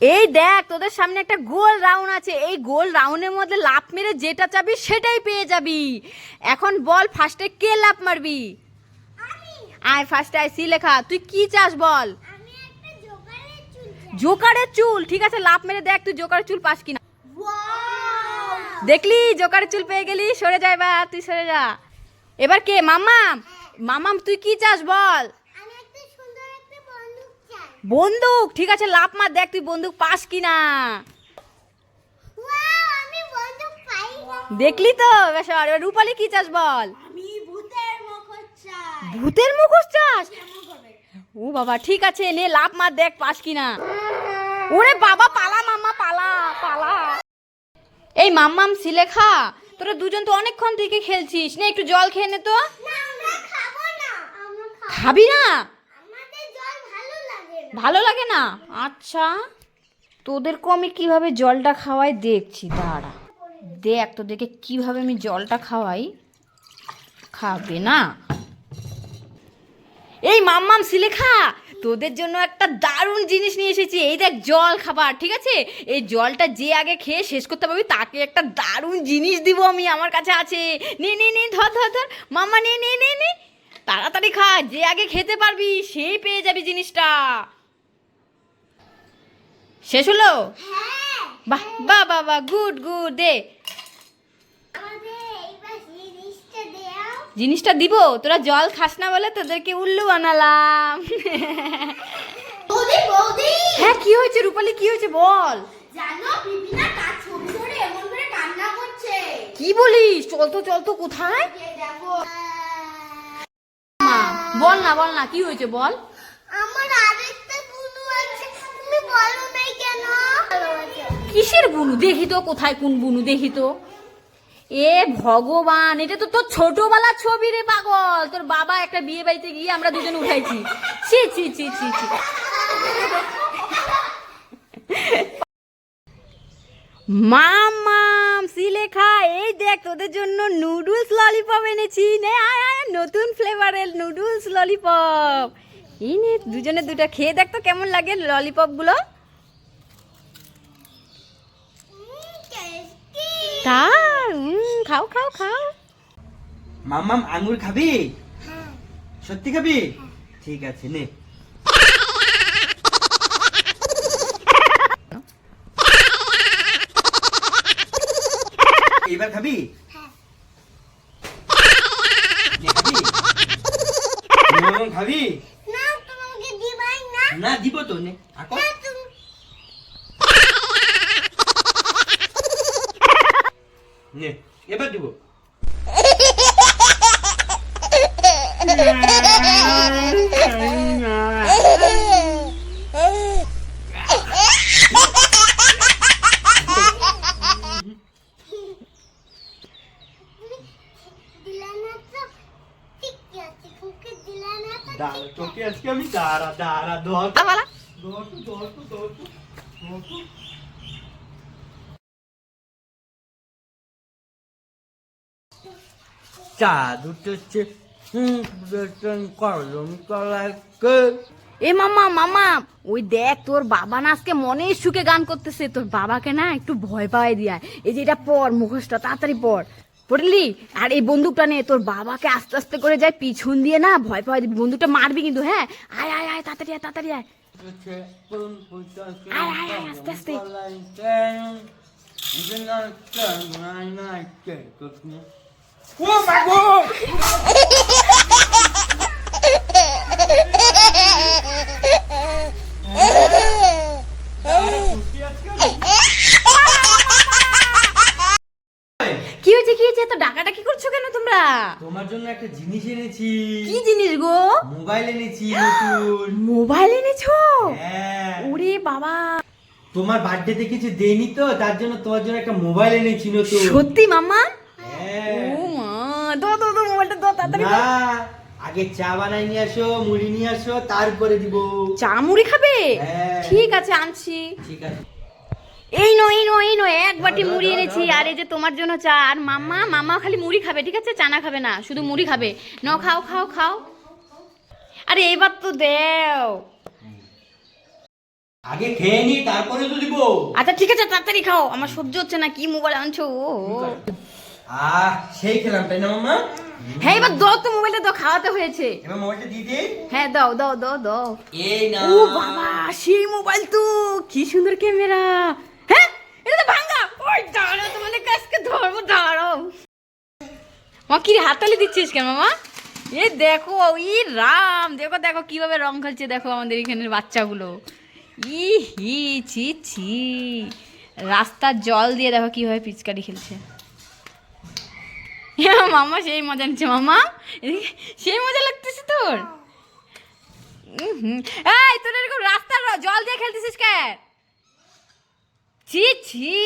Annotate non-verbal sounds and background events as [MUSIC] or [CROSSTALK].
এই দেখ তোদের সামনে একটা গোল রাউন্ড আছে। এই গোল রাউন্ডের মধ্যে লাফ মেরে যেটা চাবি সেটাই পেয়ে যাবি। এখন বল ফার্স্টে কে লাফ মারবি? আয় ফার্স্টে আয় সি লেখা। তুই কি চাস বল? জোকারের চুল ঠিক আছে লাফ মেরে দেখ তুই জোকারের চুল পাস কিনা। দেখলি জোকারের চুল পেয়ে গেলি? সরে যা এবার তুই সরে যা। এবার কে? মামাম মামাম তুই কি চাস বল আমি একটা সুন্দর একটা বন্দুক ঠিক আছে লাফ মার দেখ তুই বন্দুক পাস কিনা। দেখলি তো? বেশ এবার রূপালি কি চাস বল? ভূতের মুখোশ চাস? ও বাবা ঠিক আছে নে লাভ মার দেখ পাস কিনা। ওরে বাবা পালা মাম্মা পালা পালা। এই মাম্মাম সিলেখা তোরা দুজন তো অনেকক্ষণ থেকে খেলছিস। নে একটু জল খেয়ে নে তো। খাবি না আমরা খাব খাবি না আমাদের জল ভালো লাগে না ভালো লাগে না? আচ্ছা তোদেরকে আমি কীভাবে জলটা খাওয়াই দেখছি, দাঁড়া। দেখ তোদেরকে কীভাবে আমি জলটা খাওয়াই। খাবে না? এই মাম্মাম সিলেখা, তোদের জন্য একটা দারুণ জিনিস নিয়ে এসেছি। এই দেখ জল খাবার, ঠিক আছে? এই জলটা যে আগে খেয়ে শেষ করতে পারবি, তাকে একটা দারুণ জিনিস দিব আমি আমার কাছে আছে। নে নে নে, ধর ধর ধর। মাম্মা, নে নে নে নে। তাড়াতাড়ি খা, যে আগে খেতে পারবি, সেই পেয়ে যাবি জিনিসটা। শেষ হলো? হ্যাঁ। বাহ বাহ বাহ বাহ গুড গুড দে। জিনিসটা দিব? তোরা জল খাস না বলে তোদেরকে উল্লু বানালাম। হ্যাঁ কি হয়েছে রূপালি? কি হয়েছে বল? কি বলিস? চল তো চল তো কোথায়? বল না বল না কি হয়েছে বল? আমার আরেকটা আছে। তুমি বলো কিসের বুনু? দেখি তো কোথায় কোন বুনু দেখি তো এ ভগবান, এটা তো তোর ছোটবেলার ছবি রে পাগল। তোর বাবা একটা বিয়ে বাড়িতে গিয়ে আমরা দুজন উঠাইছি। ছি ছি ছি ছি ছি। মামাম সিলেখা এই দেখ, তোদের জন্য নুডলস ললিপপ এনেছি। নে, আয় আয়, নতুন ফ্লেভারের নুডলস ললিপপ। এই নে, দুজনে দুটো খেয়ে দেখ তো কেমন লাগে ললিপপগুলো। টেস্টি খাও খাও খাও। মাম্মাম আঙ্গুর খাবি? হ্যাঁ। সত্যি খাবি? ঠিক আছে নে। এবার খাবি? হ্যাঁ। খাবি? [LAUGHS] মাম্মাম খাবি? না তোমাকে দিবাই না। না দিব তো নে। আকো না এবার দিব। দিলা না তো ঠিক আছে তোকে দিলা না তো দাঁড়া তোকে আজকে আমি দাঁড়া দাঁড়া কলম কলাকে এ মামা মামা ওই দেখ তোর বাবা না আজকে মনে সুখে গান করতেছে তোর বাবাকে না একটু ভয় পাওয়াই দিয়া এই যে এটা পর মুখোশটা তাড়াতাড়ি পর পড়লি আর এই বন্দুকটা নে তোর বাবাকে আস্তে আস্তে করে যায় পিছন দিয়ে না ভয় পাওয়াই দিবি বন্দুকটা মারবি কিন্তু হ্যাঁ আয় আয় আয় তাড়াতাড়ি আয় তাড়াতাড়ি আয় আয়, আয়, আয়, আস্তে, আস্তে। ও বাবু কি হয়েছে কি হয়েছে? তো ডাকাটা কি করছ কেন তোমরা? তোমার জন্য একটা জিনিস এনেছি। কি জিনিস গো? মোবাইল এনেছি নতুন। মোবাইল এনেছো? হ্যাঁ। ওরে বাবা। তোমার বার্থডেতে কিছু দেয়নি তো তার জন্য তোমার জন্য একটা মোবাইল এনেছি নতুন। সত্যি মামা হ্যাঁ। দো দো দো মোবাইলটা দো তাড়াতাড়ি। না আগে চা বানাই নিয়ে আসো মুড়ি নিয়ে আসো তারপরে দিব। চা মুড়ি খাবে? হ্যাঁ। ঠিক আছে আনছি। ঠিক আছে। এই নো এই নো এই নো এক বাটি মুড়ি এনেছি আর এই যে তোমার জন্য চা আর মাম্মা মাম্মা খালি মুড়ি খাবে ঠিক আছে? চানা খাবে না শুধু মুড়ি খাবে। ন খাও খাও খাও। আরে এবার তো দেও। আগে খেয়ে নি তারপরে তো দিব। আচ্ছা ঠিক আছে তাড়াতাড়ি খাও। আমার সহ্য হচ্ছে না কি মোবাইল আনছো? ও আহ সেই খেলাম তাই না মামা হ্যাঁ এবার দাও তো মোবাইলটা দাও খাওয়াতে হয়েছে। এবার মোবাইলটা দিয়ে হ্যাঁ দাও দাও দাও দাও। এই না। ও বাবা সেই মোবাইল তো কি সুন্দর ক্যামেরা। হ্যাঁ এটা তো ভাঙা ওই দাঁড়াও তোমাদের কাছকে ধরবো দাঁড়াও। মা কি রে, হাততালি দিচ্ছিস কেন মামা? এ দেখো ই রাম। দেখো দেখো কীভাবে রং খেলছে দেখো আমাদের এখানের বাচ্চাগুলো। ই হি ছি ছি। রাস্তার জল দিয়ে দেখো কীভাবে পিচকারি খেলছে। হ্যাঁ, মামা সেই মজা নিচ্ছে। মামা সেই মজা লাগতেছে তোর। এই তোর এরকম রাস্তার জল দিয়ে খেলতেছিস কে? ছি ছি।